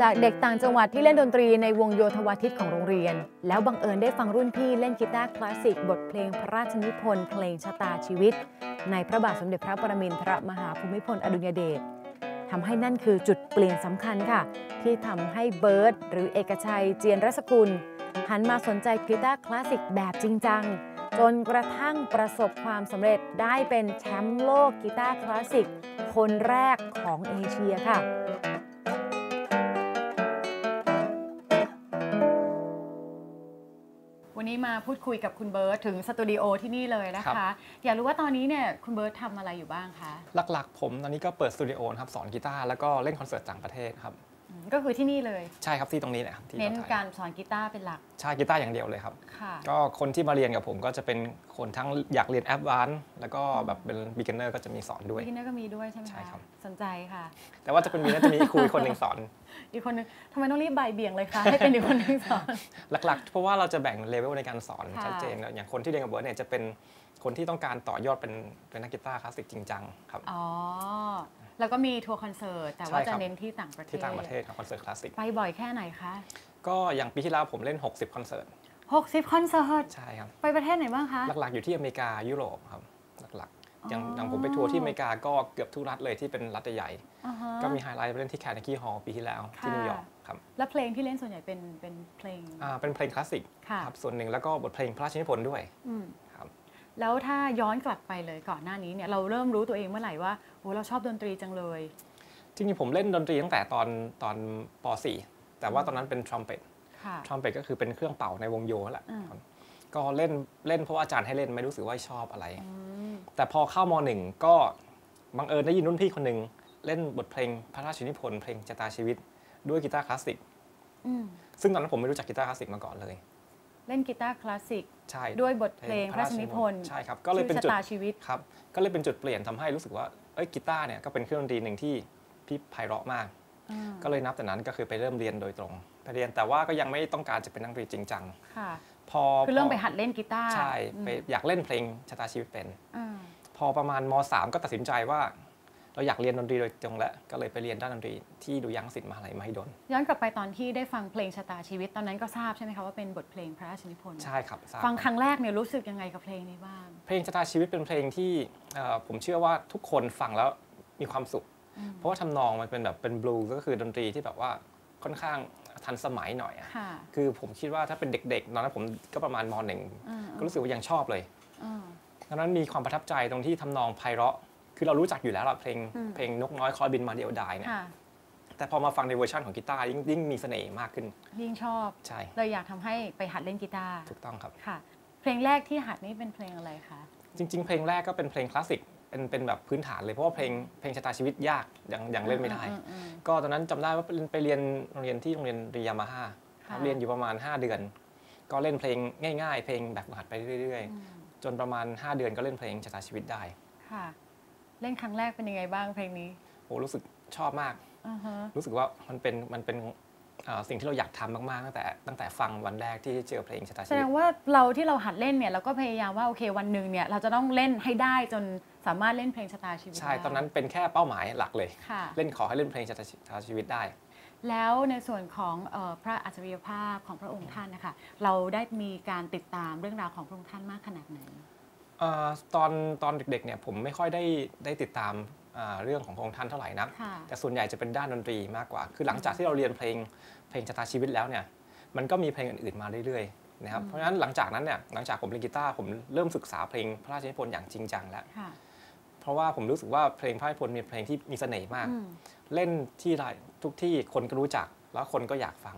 จากเด็กต่างจังหวัดที่เล่นดนตรีในวงโยธวาทิตของโรงเรียน แล้วบังเอิญได้ฟังรุ่นพี่เล่นกีตาร์คลาสสิกบทเพลงพระราชนิพนธ์เพลงชะตาชีวิต ในพระบาทสมเด็จพระปรมินทรมหาภูมิพลอดุลยเดชทำให้นั่นคือจุดเปลี่ยนสำคัญค่ะ ที่ทำให้เบิร์ตหรือเอกชัยเจียนรัศกุล หันมาสนใจกีตาร์คลาสสิกแบบจริงจัง จนกระทั่งประสบความสำเร็จได้เป็นแชมป์โลกกีตาร์คลาสสิกคนแรกของเอเชียค่ะ วันนี้มาพูดคุยกับคุณเบิร์ตถึงสตูดิโอที่นี่เลยนะครัคะบอยากรู้ว่าตอนนี้เนี่ยคุณเบิร์ตทำอะไรอยู่บ้างคะ หลักๆ ผมตอนนี้ก็เปิดสตูดิโอนะครับสอนกีตาร์แล้วก็เล่นคอนเสิร์ตต่างประเทศครับอืม ก็คือที่นี่เลยใช่ครับที่ตรงนี้แหละครับที่เน้นถ่ยการสอนกีตาร์เป็นหลักใช่กีตาร์อย่างเดียวเลยครับ ค่ะ ก็คนที่มาเรียนกับผมก็จะเป็นคนทั้งอยากเรียนแอดวานซ์แล้วก็แบบเป็นบิ๊กเนอร์ก็จะมีสอนด้วยพี่เนอร์ก็มีด้วยใช่ไหมใช่คะครับ สนใจค่ะ แต่ว่าจะเป็นมีน่าจะมีครูอีกคนหนึ่งสอน อีกคนนึงทำไมต้องรีบบ่ายเบี่ยงเลยคะให้เป็นอีกคนนึงสอน หลักๆ เพราะว่าเราจะแบ่งเลเวลในการสอนค่ะ ชัดเจนนะอย่างคนที่เรียนกับเบิร์ดเนี่ยจะเป็นคนที่ต้องการต่อยอดเป็นเป็นนักกีตาร์คลาสสิกจริงจังครับ อ๋อ แล้วก็มีทัวร์คอนเสิร์ตแต่ว่าใช่ครัจะบเน้นที่ต่างประเทศ ที่ต่างประเทศครับคอนเสิร์ตคลาสสิกไปบ่อยแค่ไหนคะ ก็อย่างปีที่แล้วผมเล่น 60 คอนเสิร์ต60 คอนเสิร์ต ใช่ครับ ไปประเทศไหนบ้างคะ หลักๆอยู่ที่อเมริกายุโรปครับหลักๆอย่างอ๋ออย่างผมไปทัวร์ที่อเมริกาก็เกือบทุกรัฐเลยที่เป็นรัฐใหญ่อ่าฮะ ๆก็มีไฮไลท์ไปเล่นที่แคนน g ี Hall ปีที่แล้วที่ค่ะ นิวยอร์กครับแล้วเพลงที่เล่นส่วนใหญ่เป็นเป็นเพลง อ่าเป็นเพลงคลาสสิกค่ะ ครับส่วนหนึ่งแล้วก็บทเพลงพระราชนิพนธ์ด้วย อืมครับ แล้วถ้าย้อนกลับไปเลยก่อนหน้านี้เนี่ยเราเริ่มรู้ตัวเองเมื่อไหร่ว่าโอ้เราชอบดนตรีจังเลย จริงๆผมเล่นดนตรีตั้งแต่ตอนตอนป .4 แต่ว่าตอนนั้นเป็นทรัมเป็ตค่ะทรัมเป็ตก็คือเป็นเครื่องเป่าในวงโยนั่นแหละอืมครับก็เล่นเล่นเพราะว่าอาจารย์ให้เล่นไม่รู้สึกว่าชอบอะไรอืมแต่พอเข้ามหนึ่งก็บังเอิญได้ยินรุ่นพี่คนหนึ่งเล่นบทเพลงพระราชนิพนธ์เพลงชะตาชีวิตด้วยกีตาร์คลาสสิกอืมซึ่งตอนนั้นผมไม่รู้จักกีตาร์คลาสสิกมาก่อนเลย เล่นกีตาร์คลาสสิกใช่ด้วยบทเพลงพระราชนิพนธ์ใช่ครับก็เลยเป็นชื่อจุดชะตาชีวิตครับก็เลยเป็นจุดเปลี่ยนทำให้รู้สึกว่าเอ้ยกีตาร์เนี่ยก็เป็นเครื่องดนตรีหนึ่งที่ที่ไพเราะมากอ่าก็เลยนับแต่นั้นก็คือไปเริ่มเรียนโดยตรงไปเรียนแต่ว่าก็ยังไม่ต้องการจะเป็นนักดนตรีจริงจังค่ะพอคือเริ่มพไปหัดเล่นกีตาร์ใช่อืมไปอยากเล่นเพลงชะตาชีวิตเป็นอ่าพอประมาณม .3 ก็ตัดสินใจว่า เราอยากเรียนดนตรีโดยตรงแล้วก็เลยไปเรียนด้านดนตรีที่ดุริยางคศิลป์มหาลัยมหิดลย้อนกลับไปตอนที่ได้ฟังเพลงชะตาชีวิตตอนนั้นก็ทราบใช่ไหมคะว่าเป็นบทเพลงพระราชนิพนธ์ใช่ครับทราบฟังครั้งแรกเนี่ยรู้สึกยังไงกับเพลงนี้บ้างเพลงชะตาชีวิตเป็นเพลงที่เอ่อผมเชื่อว่าทุกคนฟังแล้วมีความสุขอืมเพราะว่าทำนองมันเป็นแบบเป็นบลูก็คือดนตรีที่แบบว่าค่อนข้างทันสมัยหน่อยอะค่ะคือผมคิดว่าถ้าเป็นเด็กๆตอนนั้นผมก็ประมาณมหนึ่งอ่าก็รู้สึกว่ายังชอบเลยอ่าดังนั้นมีความประทับใจตรงที่ทำนองไพเราะ คือเรารู้จักอยู่แล้วล่ะเพลงอืมเพลงนกน้อยคอยบินมาเดียวดายเนี่ยค่ะแต่พอมาฟังในเวอร์ชันของกีตาร์ยิ่งยิ่งมีเสน่ห์มากขึ้น ยิ่งชอบใช่เลยอยากทำให้ไปหัดเล่นกีตาร์ถูกต้องครับค่ะ เพลงแรกที่หัดนี่เป็นเพลงอะไรคะจริง ๆ เพลงแรกก็เป็นเพลงคลาสสิกเป็นเป็นแบบพื้นฐานเลยเพราะว่าเพลงเพลงชะตาชีวิตยากยังยังเล่นไม่ได้อือืมก็ตอนนั้นจำได้ว่าไปเรียนโรงเรียนที่โรงเรียนริยามาฮ่าค่ะเรียนอยู่ประมาณ 5 เดือน ก็เล่นเพลงง่าย ๆ เพลงแบบฝึกหัดไปเรื่อยอืมๆจนประมาณ 5 เดือนก็เล่นเพลงชะตาชีวิตได้ค่ะ เล่นครั้งแรกเป็นยังไงบ้างเพลงนี้โอ้รู้สึกชอบมากอ่าฮะรู้สึกว่ามันเป็นมันเป็นเอ่อสิ่งที่เราอยากทำมากๆตั้งแต่ตั้งแต่ฟังวันแรกที่เจอเพลงชะตาแสชีดวิตงว่าเราที่เราหัดเล่นเนี่ยเราก็พยายามว่าโอเควันหนึ่งเนี่ยเราจะต้องเล่นให้ได้จนสามารถเล่นเพลงชะตาชีวิตใช่ได้ตอนนั้นเป็นแค่เป้าหมายหลักเลยค่ะเล่นขอให้เล่นเพลงชะตาชีวิตได้ แล้วในส่วนของเออพระอัจฉริยภาพของพระองค์ท่านนะคะเราได้มีการติดตามเรื่องราวของพระองค์ท่านมากขนาดไหนเอ่อ ตอนตอนเด็กๆเนี่ยผมไม่ค่อยได้ได้ติดตามอ่าเรื่องของพระองค์ท่านเท่าไหร่นักค่ะแต่ส่วนใหญ่จะเป็นด้านดนตรีมากกว่า คือหลังจากที่เราเรียนเพลงเพลงชะตาชีวิตแล้วเนี่ย มันก็มีเพลงอื่นๆมาเรื่อยๆนะครับอืมเพราะฉะนั้นหลังจากนั้นเนี่ย หลังจากผมเล่นกีตาร์ผมเริ่มศึกษาเพลงพระราชนิพนธ์อย่างจริงจังแล้วค่ะเพราะว่าผมรู้สึกว่าเพลงพระราชนิพนธ์มีเพลงที่มีเสน่ห์มากอืมเล่นที่ไรทุกที่คนก็รู้จัก แล้วคนก็อยากฟัง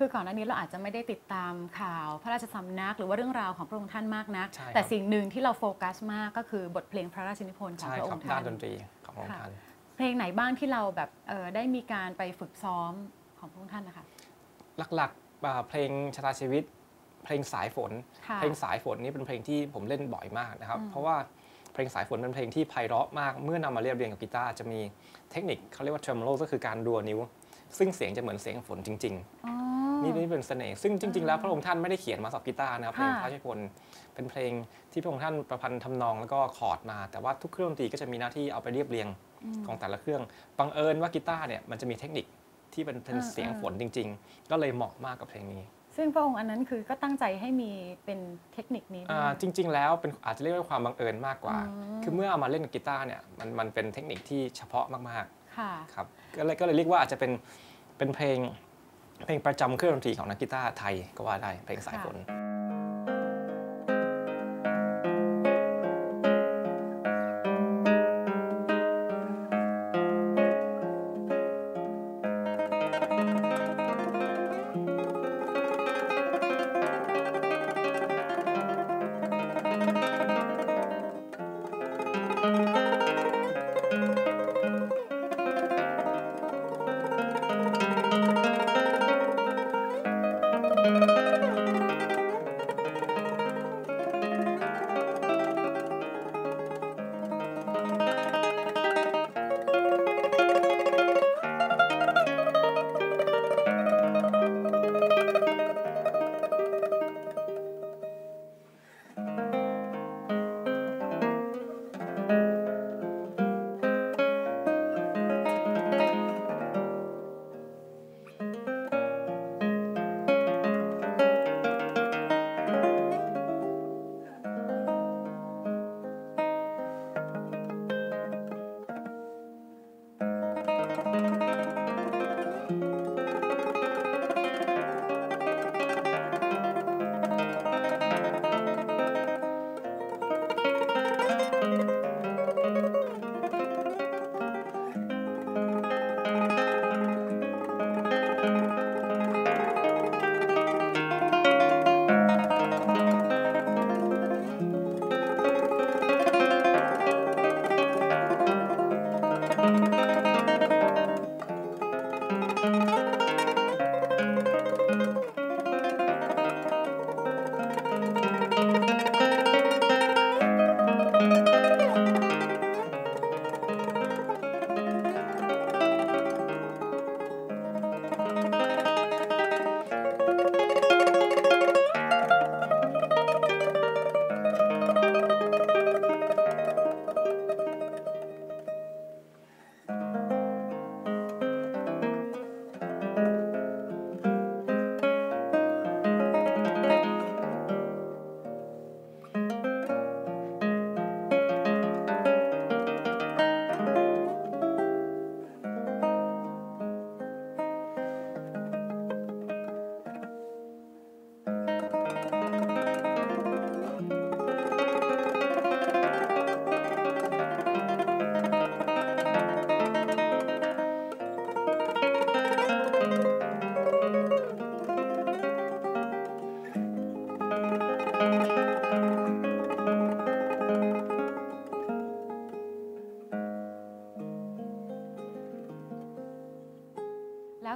ค่ะคือก่อนหน้านี้เราอาจจะไม่ได้ติดตามข่าวพระราชสำนัก หรือว่าเรื่องราวของพระองค์ท่านมากนัก ใช่ครับ แต่สิ่งหนึ่งที่เราโฟกัสมากก็คือบทเพลงพระราชนิพนธ์ของใช่พระอครังบค์ด้าท่านนดนตรีของพระองค์ค่ะท่าน เพลงไหนบ้างที่เราแบบเออได้มีการไปฝึกซ้อมของพระองค์ท่านนะคะ หลักๆอ่าเพลงชะตาชีวิต เพลงสายฝน ค่ะเพลงสายฝนนี่เป็นเพลงที่ผมเล่นบ่อยมากนะครับ อืม เพราะว่าเพลงสายฝนเป็นเพลงที่ไพเราะมาก เมื่อนำมาเรียบเรียงกับกีตาร์จะมีเทคนิคเขาเรียกว่า tremolo ก็คือการดัวนิ้ว ซึ่งเสียงจะเหมือนเสียงฝนจริง อ๋อๆ นี่นี่เป็นเสน่ห์ซึ่งจริง ๆ แล้วพระองค์ท่านไม่ได้เขียนมาสำหรับกีตาร์นะครับเพลงค่ะพระราชนิพนธ์เป็นเพลงที่พระองค์ท่านประพันธ์ทำนองแล้วก็คอร์ดมา แต่ว่าทุกเครื่องดนตรีก็จะมีหน้าที่เอาไปเรียบเรียงอืมของแต่ละเครื่องบังเอิญว่ากีตาร์เนี่ยมันจะมีเทคนิคที่เป็นเป็นอ่าเสียงอ่าฝนจริง ๆ ก็เลยเหมาะมากกับเพลงนี้ ซึ่งพระองค์อันนั้นคือก็ตั้งใจให้มีเป็นเทคนิคนี้ด้วยอ่าจริง ๆ แล้วเป็นอาจจะเรียกว่าความบังเอิญมากกว่าอืมคือเมื่อเอามาเล่นกับกีตาร์เนี่ยมันมันเป็นเทคนิคที่เฉพาะมากค่ะๆครับก็เลยก็เลยเรียกว่าอาจจะเป็นเป็นเพลง เพลงประจำเครื่องดนตรีของนักกีตาร์ไทยก็ว่าได้เพลงสายฝน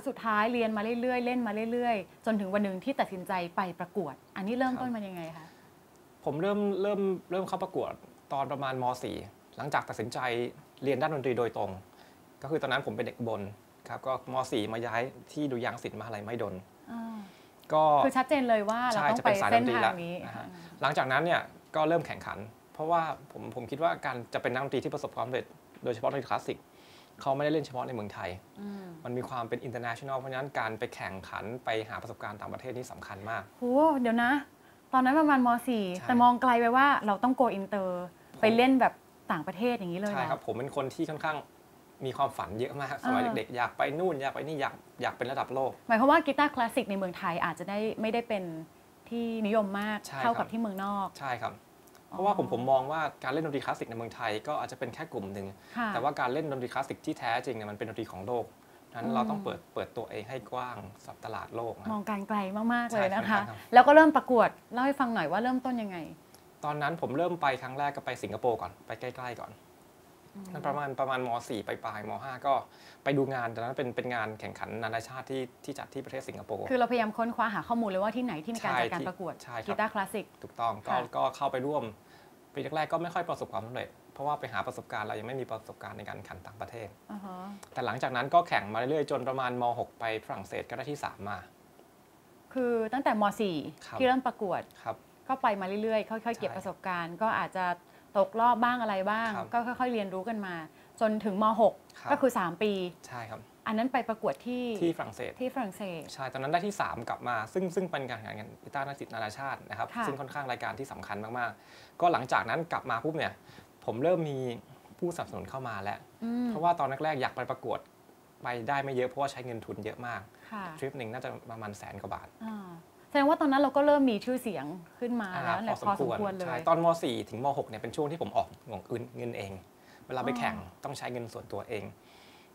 สุดท้ายเรียนมาเรื่อยๆ เล่นมาเรื่อยๆ จนถึงวันหนึ่งที่ตัดสินใจไปประกวด อันนี้เริ่มต้นมันยังไงคะผมเริ่มเริ่มเริ่มเข้าประกวดตอนประมาณม .4 หลังจากตัดสินใจเรียนด้านดนตรีโดยตรง ก็คือตอนนั้นผมเป็นเด็กอุบลครับก็ม .4 มาย้ายที่ดุริยางค์ศิลป์มหาลัยไม่ดนอ่าก็คือชัดเจนเลยว่าเราใช่ต้องจะไปเป็นสายดเส้นนตรีทาแล้วงนี้นะฮะหลังจากนั้นเนี่ยก็เริ่มแข่งขัน เพราะว่าผมผมคิดว่าการจะเป็นนักดนตรีที่ประสบความสำเร็จโดยเฉพาะดนตรีคลาสสิก เขาไม่ได้เล่นเฉพาะในเมืองไทยอืมมันมีความเป็น international เพราะฉะนั้นการไปแข่งขันไปหาประสบการณ์ต่างประเทศนี่สำคัญมากโหเดี๋ยวนะ ตอนนั้นประมาณมใช่ .4 แต่มองไกลไปว่าเราต้องโกอินเตอร์ไปเล่นแบบต่างประเทศอย่างนี้เลยเหรใช่อครับ ผมเป็นคนที่ค่อนข้างมีความฝันเยอะมากสมัยอ่าเด็กๆอยากไปนู่นอยากไปนี่อยากอยากเป็นระดับโลก หมายความว่ากีตาร์คลาสสิกในเมืองไทยอาจจะได้ไม่ได้เป็นที่นิยมมากใช่เท่าครักับบที่เมืองนอก ใช่ครับ เพราะว่าผมผมมองว่าการเล่นดนตรีคลาสสิกในเมืองไทยก็อาจจะเป็นแค่กลุ่มหนึ่งค่ะแต่ว่าการเล่นดนตรีคลาสสิกที่แท้จริงเนี่ยมันเป็นดนตรีของโลกนั้นอืมเราต้องเปิดเปิดตัวเองให้กว้างสำหรับตลาดโลกนะมองการไกลมากๆเลยนะคะใช่ครับแล้วก็เริ่มประกวดเล่าให้ฟังหน่อยว่าเริ่มต้นยังไง ตอนนั้นผมเริ่มไปครั้งแรกก็ไปสิงคโปร์ก่อนไปใกล้ๆก่อนนั่นประมาณประมาณม .4 ไปปลายม .5 ก็ไปดูงานแต่นั้นเป็นเป็นงานแข่งขันนานาชาติที่ที่จัดที่ประเทศสิงคโปร์คือเราพยายามค้นคว้าหาข้อมูลเลยว่าที่ไหนที่มีการใช่จัดการที่ประกวดใช่ครับกีตาร์คลาสสิกถูกต้องก็ค่ะก็เข้าไปร่วม ปีแรกๆก็ไม่ค่อยประสบความสำเร็จ เพราะว่าไปหาประสบการณ์เรายังไม่มีประสบการณ์ในการแข่งขันต่างประเทศอ่าฮะแต่หลังจากนั้นก็แข่งมาเรื่อยๆจนประมาณม .6 ไปฝรั่งเศสก็ได้ที่ 3 มา คือตั้งแต่มครับ .4 ที่เริ่มประกวดครับก็ไปมาเรื่อยๆ ค่อยๆ เก็บใช่ประสบการณ์ ก็อาจจะตกรอบบ้างอะไรบ้างครับก็ค่อยๆ เรียนรู้กันมา จนถึงมครับ .6 ก็คือ 3 ปี ใช่ครับ อันนั้นไปประกวดที่ที่ฝรั่งเศสที่ฝรั่งเศสใช่ตอนนั้นได้ที่ 3 กลับมา ซึ่งซึ่งเป็นการแข่งขันกีตาร์นาศิลป์นานาชาตินะครับค่ะซึ่งค่อนข้างรายการที่สำคัญมากๆ ก็หลังจากนั้นกลับมาปุ๊บเนี่ยผมเริ่มมีผู้สนับสนุนเข้ามาแล้วอืมเพราะว่าตอนแรกๆอยากไปประกวดไปได้ไม่เยอะเพราะว่าใช้เงินทุนเยอะมากค่ะทริปหนึ่งน่าจะประมาณแสนกว่าบาทอ่าแสดงว่าตอนนั้นเราก็เริ่มมีชื่อเสียงขึ้นมาอ่าแล้วแหละพอสมควรเลใช่ยตอนม .4 ถึงม .6 เนี่ยเป็นช่วงที่ผมออกเงินเอง เวลาไปแข่งต้องใช้เงินส่วนตัวเอง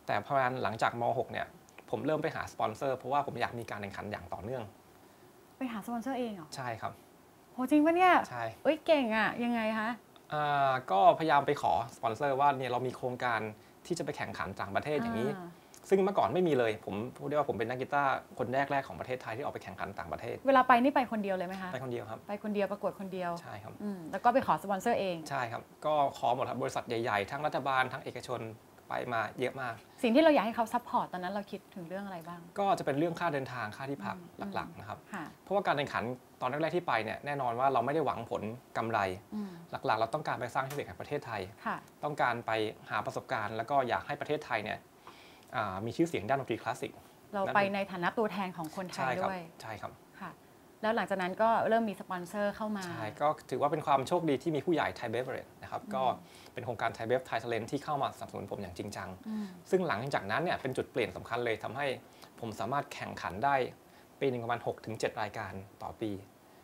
แต่พอหลังจากม .6 เนี่ยผมเริ่มไปหาสปอนเซอร์เพราะว่าผมอยากมีการแข่งขันอย่างต่อเนื่อง ไปหาสปอนเซอร์เองเหรอ ใช่ครับโหจริงปะเนี่ยใช่เอ้ยเก่งอะ ยังไงคะอ่าก็พยายามไปขอสปอนเซอร์ว่าเนี่ยเรามีโครงการที่จะไปแข่งขันต่างประเทศอย่างนี้ซึ่งเมื่อก่อนไม่มีเลย ผมพูดได้ว่าผมเป็นนักกีตาร์คนแรกๆของประเทศไทยที่ออกไปแข่งขันต่างประเทศ เวลาไปนี่ไปคนเดียวเลยไหมคะไปคนเดียวครับ ไปคนเดียวประกวดคนเดียวใช่ครับ อืมแล้วก็ไปขอสปอนเซอร์เอง ใช่ครับ ก็ขอหมดครับบริษัทใหญ่ๆ ทั้งรัฐบาลทั้งเอกชน ไปมาเยอะมาก สิ่งที่เราอยากให้เขาซัพพอร์ตตอนนั้นเราคิดถึงเรื่องอะไรบ้าง ก็จะเป็นเรื่องค่าเดินทางค่าที่พักอืมหลักๆนะครับค่ะเพราะว่าการแข่งขันตอนแรกๆที่ไปเนี่ยแน่นอนว่าเราไม่ได้หวังผลกำไรอืมหลักๆ เราต้องการไปสร้างชื่อเสียงให้ประเทศไทยค่ะต้องการไปหาประสบการณ์ แล้วก็อยากให้ประเทศไทยเนี่ยอ่ามีชื่อเสียงด้านดนตรีคลาสสิกเราไปในฐานะตัวแทนของคนไทใช่ยครับด้วยใช่ครับค่ะ แล้วหลังจากนั้นก็เริ่มมีสปอนเซอร์เข้ามา ใช่ ก็ถือว่าเป็นความโชคดีที่มีผู้ใหญ่ไทยเบเวอร์เรจนะครับ ก็เป็นโครงการไทยเบฟไทยเทเลนที่เข้ามาสนับสนุนผมอย่างจริงจังอืมซึ่งหลังจากนั้นเนี่ยเป็นจุดเปลี่ยนสำคัญเลยทำให้ผมสามารถแข่งขันได้ปีหนึ่งประมาณ6ถึง7รายการต่อปี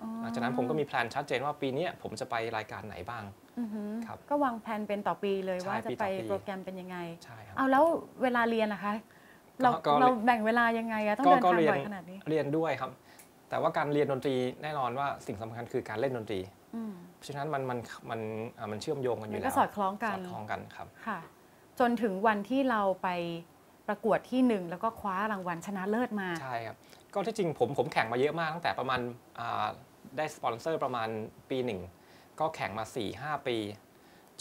อ๋อหลังจากนั้นผมก็มีแพลนชัดเจนว่าปีเนี้ยผมจะไปรายการไหนบ้างอือหือครับก็วางแผนเป็นต่อปีเลยใช่ว่าจะปีต่ไปอปีโปรแกรมเป็นยังไงใช่ครับเอาแล้วเวลาเรียนนะคะเราก็เราแบ่งเวลายังไงอะต้องเดินทางเรียบ่อยขนาดนี้เรียนด้วยครับ แต่ว่าการเรียนดนตรีแน่นอนว่าสิ่งสำคัญคือการเล่นดนตรีอืมเพราะฉะนั้นมันมันมันอ่ามันเชื่อมโยงกันอมันยู่ก็แล้วสอดคล้องกัสนอดคล้องกันครับค่ะ จนถึงวันที่เราไปประกวดที่หนึ่งแล้วก็คว้ารางวัลชนะเลิศมาใช่ครับก็ที่จริงผมผมแข่งมาเยอะมากตั้งแต่ประมาณอ่าได้สปอนเซอร์ประมาณปีหนึ่งก็แข่งมา4-5ปี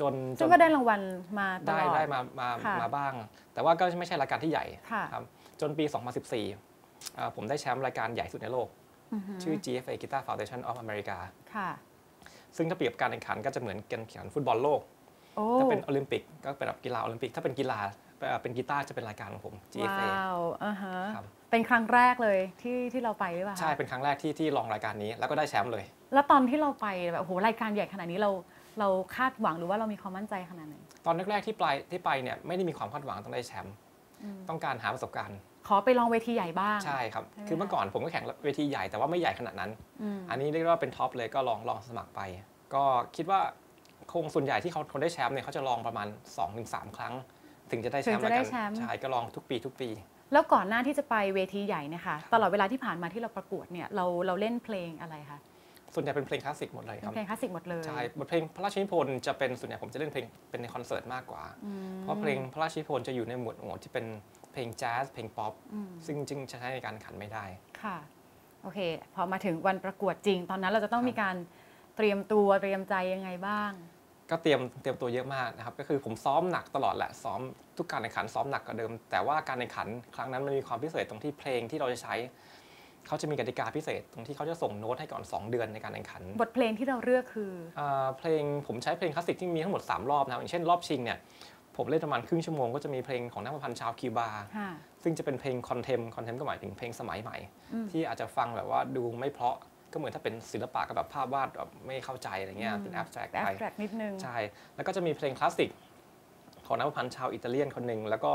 จนจซึ่งนก็ได้รางวัลมาตได้ลอดได้มามาค่ะมาบ้าง แต่ว่าก็ไม่ใช่รายการที่ใหญ่ค่ะครับจนปี 2014อ่าผมได้แชมป์รายการใหญ่สุดในโลกอือหือ ชื่อ GFA Guitar Foundation of America ค่ะซึ่งถ้าเปรียบการแข่งขันก็จะเหมือนการแข่งขันฟุตบอลโลกโอ้ถ้าเป็นโอลิมปิกก็เป็นแบบกีฬาโอลิมปิก ถ้าเป็นกีฬาเอ่อเป็นกีตาร์จะเป็นรายการของผม GFA ว้าวอ่าฮะครับเป็นครั้งแรกเลยที่ที่เราไปหรือเปล่าคะใช่ เป็นครั้งแรกที่ที่ลองรายการนี้แล้วก็ได้แชมป์เลย แล้วตอนที่เราไปแบบโอ้โหรายการใหญ่ขนาดนี้เราเราคาดหวังหรือว่าเรามีความมั่นใจขนาดไหน ตอนแรกๆที่ไปที่ไปเนี่ยไม่ได้มีความคาดหวังต้องได้แชมป์อืมต้องการหาประสบการณ์ ขอไปลองเวทีใหญ่บ้าง ใช่ครับใช่ไหมคือเมื่อก่อนผมก็แข่งเวทีใหญ่แต่ว่าไม่ใหญ่ขนาดนั้นอืมอันนี้เรียกว่าเป็นท็อปเลยก็ลองลองสมัครไป ก็คิดว่าคงส่วนใหญ่ที่เขาคนได้แชมป์เนี่ยเขาจะลองประมาณ 2-3 ครั้ง ถึงจะได้แชมป์ถึงจะได้รายการแชมป์ใช่ก็ลองทุกปีทุกปีแล้วก่อนหน้าที่จะไปเวทีใหญ่เนี่ยค่ะตลอดเวลาที่ผ่านมาที่เราประกวดเนี่ยเราเราเล่นเพลงอะไรคะส่วนใหญ่เป็นเพลงคลาสสิกหมดเลยเป็คนรับเพลงคลาสสิกหมดเลยใช่บทเพลงพระราชนิพนธ์จะเป็นส่วนใหญ่ผมจะเล่นเพลงเป็นในคอนเสิร์ตมากกว่าอืมเพราะเพลงพระราชนิพนธ์จะอยู่ในหมวดหมู่ที่เป็น เพลงแจ๊สเพลงป๊อปอืมซึ่งจึงจะใช้ในการขันไม่ได้ค่ะโอเค พอมาถึงวันประกวดจริง ตอนนั้นเราจะต้องครับมีการเตรียมตัวเตรียมใจยังไงบ้าง ก็เตรียมเตรียมตัวเยอะมากนะครับก็คือผมซ้อมหนักตลอดแหละซ้อมทุกการแข่งขันซ้อมหนักกว่าเดิม แต่ว่าการแข่งขันครั้งนั้นมันมีความพิเศษตรงที่เพลงที่เราจะใช้เขาจะมีกติกาพิเศษตรงที่เขาจะส่งโน้ตให้ก่อน 2 เดือนในการแข่งขัน บทเพลงที่เราเลือกคืออ่าเพลงผมใช้เพลงคลาสสิกที่มีทั้งหมด 3 รอบนะครับอย่างเช่นรอบชิงเนี่ย ผมเล่นประมาณครึ่งชั่วโมงก็จะมีเพลงของนักประพันธ์ชาวคิวบาค่ะซึ่งจะเป็นเพลงคอนเทมคอนเทมก็หมายถึงเพลงสมัยใหม่อืมที่อาจจะฟังแบบว่าดูไม่เพราะก็เหมือนถ้าเป็นศิลปะกับแบบภาพวาดแบบไม่เข้าใจอะไรเงี้ยเป็นแอบสแตรกแอไปบแทรกนิดนึงใช่แล้วก็จะมีเพลงคลาสสิกของนักประพันธ์ชาวอิตาเลียนคนหนึ่งแล้วก็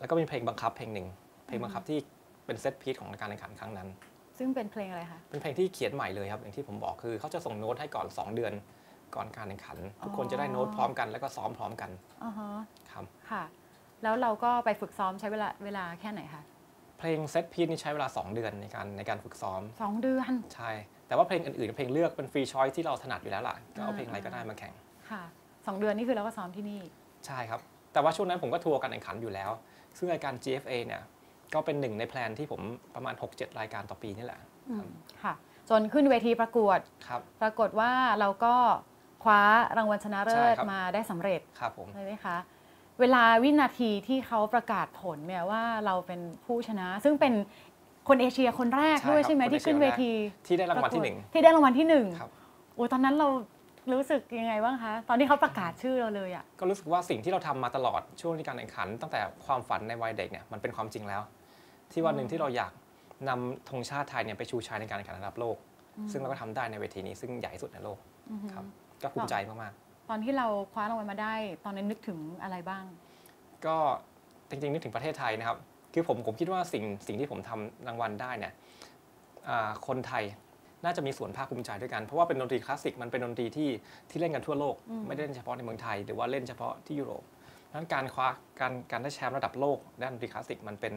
แล้วก็มีเพลงบังคับเพลงหนึ่งเพลงบังคับที่เป็นเซตพีซของการแข่งขันครั้งนั้น ซึ่งเป็นเพลงอะไรคะเป็นเพลงที่เขียนใหม่เลยครับอย่างที่ผมบอกคือเขาจะส่งโน้ตให้ก่อน 2 เดือน ก่อนการแข่งขัน ทุกคนจะได้โน้ตพร้อมกันแล้วก็ซ้อมพร้อมกันอ่าฮะครับค่ะ แล้วเราก็ไปฝึกซ้อมใช้เวลาเวลาแค่ไหนคะเพลงเซตพีซนี่ใช้เวลา 2 เดือนในการในการฝึกซ้อมสองเดือน ใช่ แต่ว่าเพลงอื่นๆเพลงเลือกเป็นฟรีชอยที่เราถนัดอยู่แล้วล่ะก็เอาเพลงอะไรก็ได้มาแข่งค่ะสองเดือนนี่คือเราก็ซ้อมที่นี่ใช่ครับ แต่ว่าช่วงนั้นผมก็ทัวร์การแข่งขันอยู่แล้ว ซึ่งรายการ GFA เนี่ยก็เป็นหนึ่งในแพลนที่ผมประมาณ 6-7 รายการต่อปีนี่แหละอืมค่ะ จนขึ้นเวทีประกวดครับปรากฏว่าเราก็ คว้ารางวัลชนะเลิใช่ศครับมาได้สำเร็จครับผมใช่ไหมคะเวลาวินาทีที่เขาประกาศผลเนี่ยว่าเราเป็นผู้ชนะ ซึ่งเป็นคนเอเชียคนแรกด้วยใช่ไหมที่ขึ้นเวทีที่ได้รางวัลที่หนึ่งที่ได้รางวัลที่หนึ่งครับโอ้ตอนนั้นเรารู้สึกยังไงบ้างคะตอนที่เขาประกาศชื่อเราเลยอะก็รู้สึกว่าสิ่งที่เราทำมาตลอดช่วงที่การแข่งขัน ตั้งแต่ความฝันในวัยเด็กเนี่ยมันเป็นความจริงแล้ว ที่วันหนึ่งที่เราอยากนำธงชาติไทยเนี่ยไปชูชัยในการแข่งขันระดับโลก ซึ่งเราก็ทำได้ในเวทีนี้ซึ่งใหญ่ที่สุดในโลกอือหือครับ ก็ภูมิใจมากตอนที่เราคว้ารางวัลมาได้ ตอนนั้นนึกถึงอะไรบ้างๆก็จริงๆนึกถึงประเทศไทยนะครับ คือผมผมคิดว่าสิ่งสิ่งที่ผมทำรางวัลได้เนี่ยอ่าคนไทยน่าจะมีส่วนภาคภูมิใจด้วยกัน เพราะว่าเป็นดนตรีคลาสสิกมันเป็นดนตรีที่ที่เล่นกันทั่วโลกอืมไม่ได้เล่นเฉพาะในเมืองไทย หรือว่าเล่นเฉพาะที่ยุโรปดังนั้นการคว้าการการได้แชมป์ระดับโลกด้านดนตรีคลาสสิกมันเป็น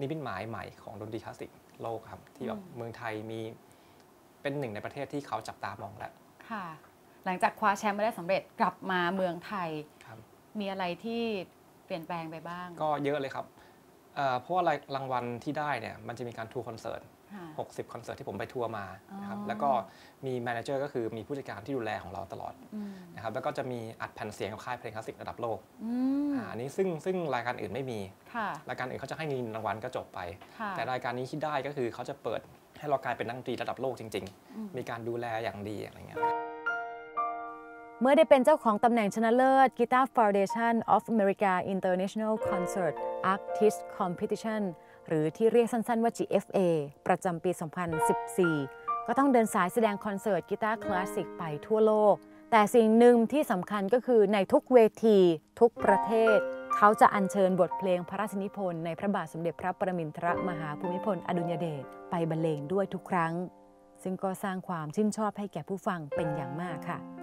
นิมิตหมายใหม่ของดนตรีคลาสสิกโลกครับที่แบบเมืองไทยมีเป็นหนึ่งในประเทศที่เขาจับตามองแล้วค่ะ หลังจากคว้าแชมป์มาได้สำเร็จกลับมาเมืองไทย ครับ มีอะไรที่เปลี่ยนแปลงไปบ้างก็เยอะเลยครับเอ่อเพราะว่ารางวัลที่ได้เนี่ยมันจะมีการทัวร์คอนเสิร์ต ค่ะ 60 คอนเสิร์ตที่ผมไปทัวร์มานะครับอ๋อ แล้วก็มีแมเนเจอร์ก็คือมีผู้จัดการที่ดูแลของเราตลอดอืมนะครับแล้วก็จะมีอัดแผ่นเสียงกับค่ายเพลงคลาสสิกระดับโลกอืมอ่าอันนี้ซึ่งซึ่งรายการอื่นไม่มี ค่ะ รายการอื่นเขาจะให้เงินรางวัลก็จบไป ค่ะ แต่รายการนี้ที่ได้ก็คือเขาจะเปิดให้เรากลายเป็นนักดนตรีระดับโลกจริงอืมๆมีการดูแลอย่างดีอะไรเงี้ย เมื่อได้เป็นเจ้าของตำแหน่งชนะเลิศ Guitar Foundation of America International Concert Artist Competition หรือที่เรียกสั้นๆว่า GFA ประจำปี 2014 ก็ต้องเดินสายแสดงคอนเสิร์ตกีตาร์คลาสสิกไปทั่วโลก แต่สิ่งหนึ่งที่สำคัญก็คือในทุกเวที ทุกประเทศ เขาจะอัญเชิญบทเพลงพระราชนิพนธ์ในพระบาทสมเด็จพระปรมินทรมหาภูมิพลอดุลยเดชไปบรรเลงด้วยทุกครั้ง ซึ่งก็สร้างความชื่นชอบให้แก่ผู้ฟังเป็นอย่างมากค่ะ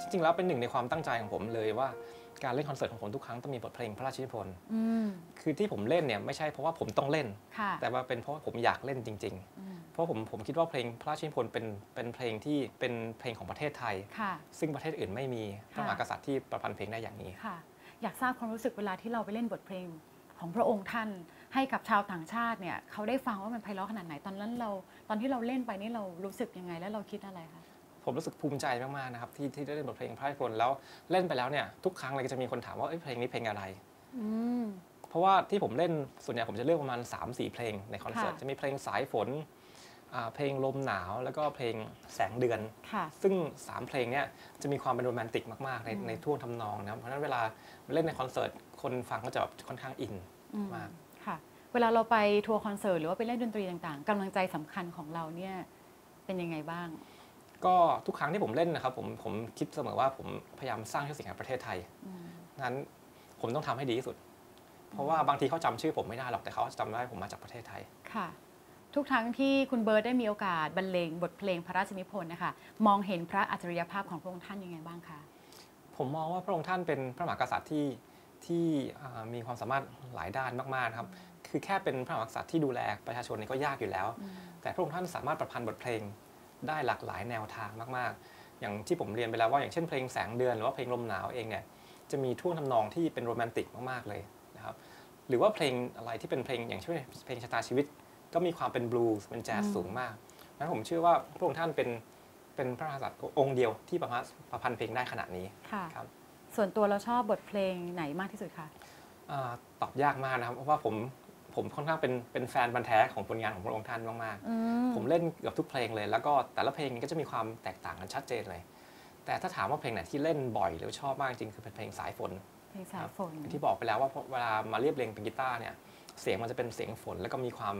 จริงๆแล้วเป็นหนึ่งในความตั้งใจของผมเลยว่าการเล่นคอนเสิร์ตของผมทุกครั้งต้องมีบทเพลงพระราชนิพนธ์อืมคือที่ผมเล่นเนี่ยไม่ใช่เพราะว่าผมต้องเล่นค่ะแต่ว่าเป็นเพราะว่าผมอยากเล่นจริงๆอืมเพราะผมผมคิดว่าเพลงพระราชนิพนธ์เป็นเป็นเพลงที่เป็นเพลงของประเทศไทยค่ะซึ่งประเทศอื่นไม่มีพระมหากษัตริย์ที่ประพันธ์เพลงได้อย่างนี้ค่ะอยากทราบความรู้สึกเวลาที่เราไปเล่นบทเพลงของพระองค์ท่านให้กับชาวต่างชาติเนี่ยเขาได้ฟังว่ามันไพเราะขนาดไหนตอนนั้นเราตอนที่เราเล่นไปนี่เรารู้สึกยังไง แล้วเราคิดอะไรคะ ผมรู้สึกภูมิใจมากๆนะครับที่ที่ได้เล่นบทเพลงพระราชนิพนธ์แล้วเล่นไปแล้วเนี่ยทุกครั้งเลยก็จะมีคนถามว่าเอ้ยเพลงนี้เพลงอะไรอืมเพราะว่าที่ผมเล่นส่วนใหญ่ผมจะเลือกประมาณ 3-4 เพลงในคอนเสิร์ตค่ะจะมีเพลงสายฝนอ่าเพลงลมหนาวแล้วก็เพลงแสงเดือนค่ะซึ่ง 3 เพลงเนี่ยจะมีความเป็นโรแมนติกมากๆ ในอืมในท่วงทำนองนะครับเพราะฉะนั้นเวลาเล่นในคอนเสิร์ตคนฟังก็จะแบบค่อนข้างอินอืมมากค่ะ เวลาเราไปทัวร์คอนเสิร์ตหรือว่าไปเล่นดนตรีต่างๆกำลังใจสำคัญของเราเนี่ยเป็นยังไงบ้าง ก็ทุกครั้งที่ผมเล่นนะครับผมผมคิดเสมอว่าผมพยายามสร้างชื่อเสียงให้ประเทศไทยอืมนั้นผมต้องทำให้ดีที่สุด เพราะว่าบางทีเขาจำชื่อผมไม่ได้หรอกแต่เขาจำได้ผมมาจากประเทศไทยค่ะ ทุกครั้งที่คุณเบิร์ตได้มีโอกาสบรรเลงบทเพลงพระราชนิพนธ์นะคะมองเห็นพระอัจฉริยภาพของพระองค์ท่านยังไงบ้างคะผมมองว่าพระองค์ท่านเป็นพระมหากษัตริย์ที่ที่อ่ามีความสามารถหลายด้านมากๆนะครับคือแค่เป็นพระมหากษัตริย์ที่ดูแลประชาชนนี่ก็ยากอยู่แล้ว แต่พระองค์ท่านสามารถประพันธ์บทเพลง ได้หลากหลายแนวทางมากๆ อย่างที่ผมเรียนไปแล้วว่าอย่างเช่นเพลงแสงเดือนหรือว่าเพลงลมหนาวเองเนี่ยจะมีท่วงทำนองที่เป็นโรแมนติกมากๆเลยนะครับหรือว่าเพลงอะไรที่เป็นเพลงอย่างเช่นเพลงชะตาชีวิต ก็มีความเป็นบลูส์เป็นแจ๊สอืมสูงมากนั้นผมเชื่อว่าพระองค์ท่านเป็นเป็นพระมหากษัตริย์องค์เดียวที่ประพันธ์ประพันธ์เพลงได้ขนาดนี้ค่ะครับส่วนตัวเราชอบ บทเพลงไหนมากที่สุดคะอาตอบยากมากนะครับ เพราะว่าผม ผมค่อนข้างเป็นเป็นแฟนบันธุ์แท้ของผลงานของพระองค์ท่านมากอืๆผมเล่นเกือบทุกเพลงเลย แล้วก็แต่ละเพลงก็จะมีความแตกต่างกันชัดเจนเลย แต่ถ้าถามว่าเพลงไหนที่เล่นบ่อยหรือชอบมากจริงคือเป็นเพลงสายฝนเพลงสายฝนอย่างที่บอกไปแล้วว่าเวลามาเรียบเรียงเป็นกีตาร์เนี่ยเสียงมันจะเป็นเสียงฝน แล้วก็มีความ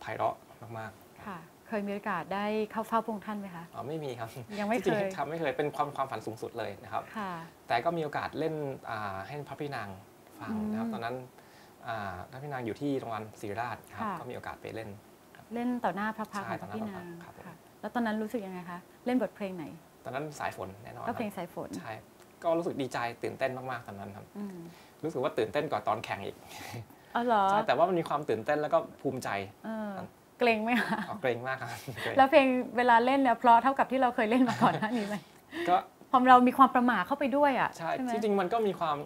ไพเราะมากค่ะเคยมีโอกาสได้เข้าเฝ้าพระองค์ท่านไหมคะๆอ๋อไม่มีครับยังไม่จริงเคยๆครับไม่เคยเป็นความความฝันสูงสุดเลยนะครับค่ะแต่ก็มีโอกาสเล่นอ่าให้พระพี่นางฟังนะครับอืมตอนนั้นอ่า พระพี่นางอยู่ที่โรงพยาบาลศรีราชครับค่ะก็มีโอกาสไปเล่น เล่นต่อหน้าพระพักตร์ใช่ของพระต่อหน้าพี่พระพันากงตร์ครับผมค่ะแล้วตอนนั้นรู้สึกยังไงคะเล่นบทเพลงไหน ตอนนั้นสายฝนแน่นอนก็เพลงครับสายฝนใช่ก็รู้สึกดีใจตื่นเต้นมากๆตอนนั้นครับอืมรู้สึกว่าตื่นเต้นกว่าตอนแข่งอีกอ๋อเหรอใช่แต่ว่ามันมีความตื่นเต้นแล้วก็ภูมิใจเออเกรงไหมคะออกเกรงมากครับเกรงแล้วเพลงเวลาเล่นเนี่ยเพราะเท่ากับที่เราเคยเล่นมาก่อนหน้านี้ไหมก็พอเรามีความประหม่าเข้าไปด้วยอะใช่ไหมที่จริงมันก็มีความ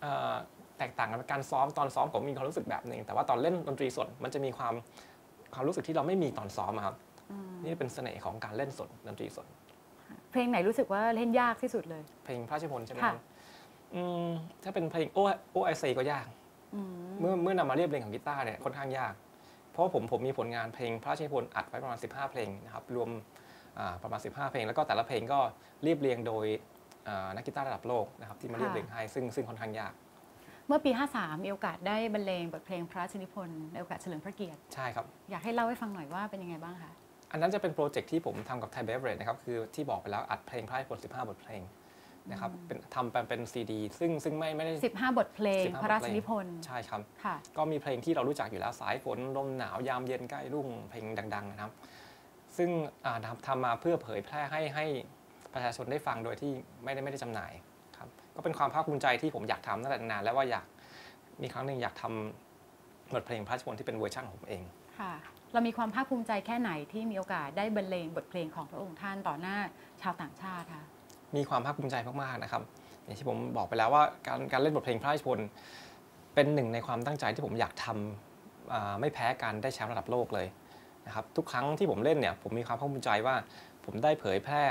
เอ่อ แตกต่างกันการซ้อมตอนซ้อมผมมีความรู้สึกแบบหนึ่งแต่ว่าตอนเล่นดนตรีสดมันจะมีความความรู้สึกที่เราไม่มีตอนซ้อมอะครับอืมนี่เป็นเสน่ห์ของการเล่นสดดนตรีสด เพลงไหนรู้สึกว่าเล่นยากที่สุดเลย เพลงพระราชนิพนธ์ใช่ไหมค่ะครับอืมถ้าเป็นเพลงโอโอไอซีก็ยากอืมเมื่อเมื่อนำมาเรียบเรียงของกีตาร์เนี่ยค่อนข้างยาก เพราะว่าผมผมมีผลงานเพลงพระราชนิพนธ์อัดไว้ประมาณ 15 เพลงนะครับรวมอ่าประมาณ 15 เพลง แล้วก็แต่ละเพลงก็เรียบเรียงโดยอ่านักกีตาร์ระดับโลกนะครับที่มาเรียบเรียงให้ซึ่งซึ่งค่อนข้างยาก เมื่อปี 53 มีโอกาสได้บรรเลงบทเพลงพระราชนิพนธ์ในโอกาสเฉลิมพระเกียรติ ใช่ครับ อยากให้เล่าให้ฟังหน่อยว่าเป็นยังไงบ้างคะ อันนั้นจะเป็นโปรเจกต์ที่ผมทำกับไทยเบเวอร์นะครับ คือที่บอกไปแล้วอัดเพลงพระราชนิพนธ์15 บทเพลงนะครับเป็นทำเป็นเป็นซีดีซึ่งซึ่งไม่ไม่ได้ 15 บทเพลง15พระราชนิพนธ์ใช่ครับค่ะก็มีเพลงที่เรารู้จักอยู่แล้วสายฝนลมหนาวยามเย็นใกล้รุ่งเพลงดัง ๆ นะครับ ซึ่งอ่าทำทำมาเพื่อเผยแพร่ให้ให้ประชาชนได้ฟังโดยที่ไม่ได้ไม่ได้จำหน่ายครับ ก็เป็นความภาคภูมิใจที่ผมอยากทำตั้งแต่นานแล้วว่าอยากมีครั้งหนึ่งอยากทำบทเพลงพระราชนิพนธ์ที่เป็นเวอร์ชันของผมเองค่ะเรามีความภาคภูมิใจแค่ไหนที่มีโอกาสได้บรรเลงบทเพลงของพระองค์ท่านต่อหน้าชาวต่างชาติคะมีความภาคภูมิใจมากๆนะครับอย่างที่ผมบอกไปแล้วว่าการการเล่นบทเพลงพระราชนิพนธ์เป็นหนึ่งในความตั้งใจที่ผมอยากทำอ่าไม่แพ้การได้แชมป์ระดับโลกเลยนะครับทุกครั้งที่ผมเล่นเนี่ยผมมีความภาคภูมิใจว่าผมได้เผยแพร่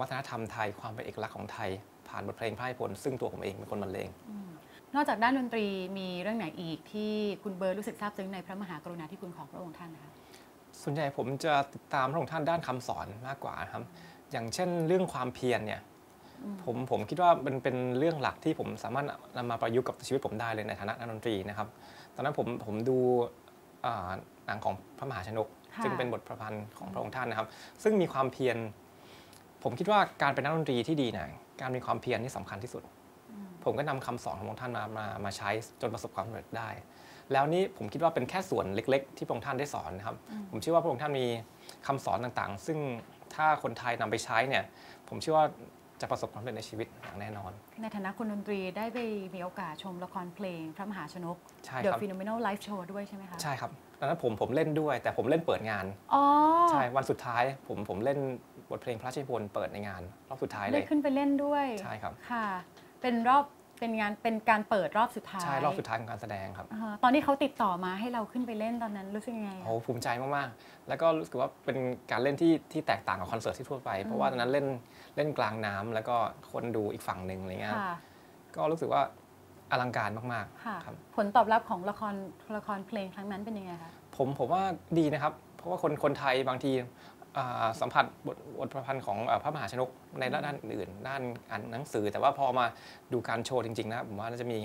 วัฒนธรรมไทยความเป็นเอกลักษณ์ของไทย ผ่านบทเพลงพระราชนิพนธ์ซึ่งตัวผมเองเป็นคนบรรเลงนอกจากด้านดนตรีมีเรื่องไหนอีกที่คุณเบิร์ดรู้สึกซาบซึ้งในพระมหากรุณาธิคุณของพระองค์ท่านนะคะส่วนใหญ่ผมจะติดตามพระองค์ท่านด้านคำสอนมากกว่านะครับ อย่างเช่นเรื่องความเพียรเนี่ยอืมผมผมคิดว่ามันเป็นเรื่องหลักที่ผมสามารถนำมาประยุกต์กับชีวิตผมได้เลยในฐานะนักดนตรีนะครับ ตอนนั้นผมผมดูอ่าหนังของพระมหาชนกค่ะซึ่งเป็นบทประพันธ์ของพระองค์ท่านนะครับ ซึ่งมีความเพียรผมคิดว่าการเป็นนักดนตรีที่ดีเนี่ย การมีความเพียรนี่สำคัญที่สุด ผมก็นำคำสอนของพระองค์ท่านมามามาใช้จนประสบความสำเร็จได้ แล้วนี่ผมคิดว่าเป็นแค่ส่วนเล็ก ๆ ที่พระองค์ท่านได้สอนนะครับ ผมเชื่อว่าพระองค์ท่านมีคำสอนต่างๆ ซึ่งถ้าคนไทยนำไปใช้เนี่ย ผมเชื่อว่า จะประสบความสำเร็จในชีวิตอย่างแน่นอน ในฐานะคนดนตรีได้ไปมีโอกาสชมละครเพลง พระมหาชนกใช่ The ครับ Phenomenal Live Show ด้วยใช่ไหมคะใช่ครับตอนนั้นผมผมเล่นด้วย แต่ผมเล่นเปิดงานอ๋อใช่วันสุดท้ายผมผมเล่นบทเพลงพระราชนิพนธ์เปิดในงาน รอบสุดท้ายเลได้ยขึ้นไปเล่นด้วยใช่ครับค่ะ เป็นรอบ เป็นงานเป็นการเปิดรอบสุดท้าย ใช่รอบสุดท้ายของการแสดงครับอ่าตอนที่เขาติดต่อมาให้เราขึ้นไปเล่นตอนนั้นรู้สึกยังไงอะโอ้ภูมิใจมากๆ แล้วก็รู้สึกว่าเป็นการเล่นที่ที่แตกต่างกับคอนเสิร์ตที่ทั่วไป เพราะว่าตอนนั้นเล่นเล่นกลางน้ำแล้วก็คนดูอีกฝั่งหนึ่งอะไรเงี้ยค่ะก็รู้สึกว่าอลังการมากค่ะๆครับผลตอบรับของละครละครเพลงครั้งนั้นเป็นยังไงคะผมผมว่าดีนะครับ เพราะว่าคนคนไทยบางทีอ่า สัมผัสบทบทประพันธ์ของเอ่อพระมหาชนกในด้านอื่น ด้านอ่านหนังสือ แต่ว่าพอมาดูการโชว์จริงๆนะผมว่าน่าจะมี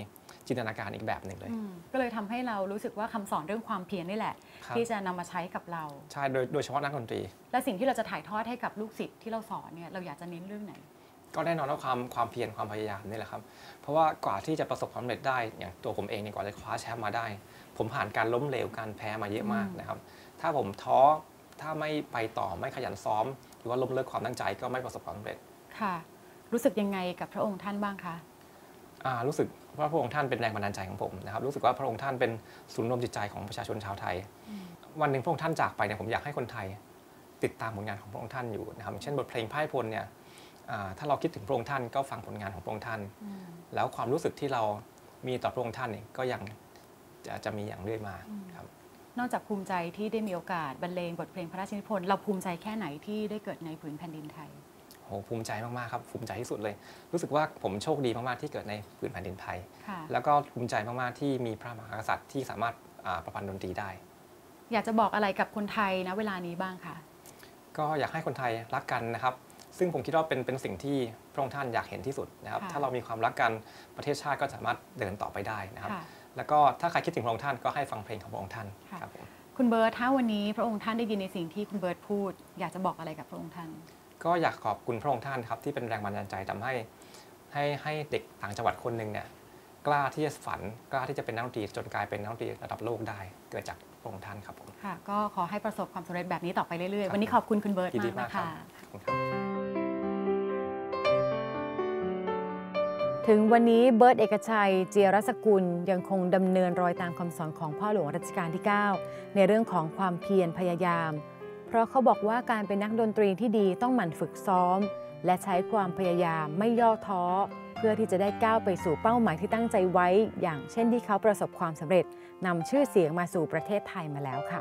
จินตนาการอีกแบบหนึ่งเลยอืมก็เลยทำให้เรารู้สึกว่าคำสอนเรื่องความเพียรนี่แหละครับที่จะนำมาใช้กับเรา ใช่โดยโดยเฉพาะนักดนตรี และสิ่งที่เราจะถ่ายทอดให้กับลูกศิษย์ที่เราสอนเนี่ยเราอยากจะเน้นเรื่องไหน ก็แน่นอนว่าความความเพียรความพยายามนี่แหละครับ เพราะว่ากว่าที่จะประสบความสำเร็จได้อย่างตัวผมเองเนี่ยกว่าจะคว้าแชมป์มาได้ ผมผ่านการล้มเหลวการแพ้มาเยอะมากนะครับ ถ้าผมท้อ ถ้าไม่ไปต่อไม่ขยันซ้อม หรือว่าล้มเลิกความตั้งใจก็ไม่ประสบความสำเร็จค่ะ รู้สึกยังไงกับพระองค์ท่านบ้างคะอ่ารู้สึกว่าพระองค์ท่านเป็นแรงบันดาลใจของผมนะครับรู้สึกว่าพระองค์ท่านเป็นศูนย์รวมจิตใจของประชาชนชาวไทย วันหนึ่งพระองค์ท่านจากไปเนี่ยผมอยากให้คนไทย ติดตามผลงานของพระองค์ท่านอยู่นะครับอย่างเช่นบทเพลงพ่ายพลเนี่ยอ่าถ้าเราคิดถึงพระองค์ท่านก็ฟังผลงานของพระองค์ท่าน แล้วความรู้สึกที่เรามีต่อพระองค์ท่านเนี่ยก็ยังจะจะมีอย่างเรื่อยมาครับ นอกจากภูมิใจที่ได้มีโอกาสบรรเลงบทเพลงพระราชนิพนธ์เราภูมิใจแค่ไหนที่ได้เกิดในผืนแผ่นดินไทยโหภูมิใจมากๆครับภูมิใจที่สุดเลย รู้สึกว่าผมโชคดีมากๆที่เกิดในพื้นแผ่นดินไทยค่ะแล้วก็ภูมิใจมากๆที่มีพระมหากษัตริย์ที่สามารถอ่าประพันธ์ดนตรีได้ อยากจะบอกอะไรกับคนไทยนะเวลานี้บ้างคะก็อยากให้คนไทยรักกันนะครับ ซึ่งผมคิดว่าเป็นเป็นสิ่งที่พระองค์ท่านอยากเห็นที่สุดนะครับค่ะถ้าเรามีความรักกันประเทศชาติก็สามารถเดินต่อไปได้นะครับค่ะ แล้วก็ถ้าใครคิดถึงพระองค์ท่านก็ให้ฟังเพลงของพระองค์ท่านค่ะครับผมคุณเบิร์ตถ้าวันนี้พระองค์ท่านได้ยินในสิ่งที่คุณเบิร์ตพูด อยากจะบอกอะไรกับพระองค์ท่าน ก็อยากขอบคุณพระองค์ท่านครับที่เป็นแรงบันดาลใจทำให้ให้ให้เด็กต่างจังหวัดคนหนึ่งเนี่ยกล้าที่จะฝันกล้าที่จะเป็นนักดนตรีจนกลายเป็นนักดนตรีระดับโลกได้เกิดจากพระองค์ท่านครับผมค่ะก็ขอให้ประสบความสำเร็จแบบนี้ต่อไปเรื่อยครัๆบวันนี้ขอบคุณคุณเบิร์ตยินดีมากมากนะครัคะบขอบคุณครับ ถึงวันนี้เบิร์ตเอกชัย เจียรสกุลยังคงดำเนินรอยตามคำสอนของพ่อหลวงรัชกาลที่ 9 ในเรื่องของความเพียรพยายาม เพราะเขาบอกว่าการเป็นนักดนตรีที่ดีต้องหมั่นฝึกซ้อม และใช้ความพยายามไม่ย่อท้อ เพื่อที่จะได้ก้าวไปสู่เป้าหมายที่ตั้งใจไว้ อย่างเช่นที่เขาประสบความสำเร็จนำชื่อเสียงมาสู่ประเทศไทยมาแล้วค่ะ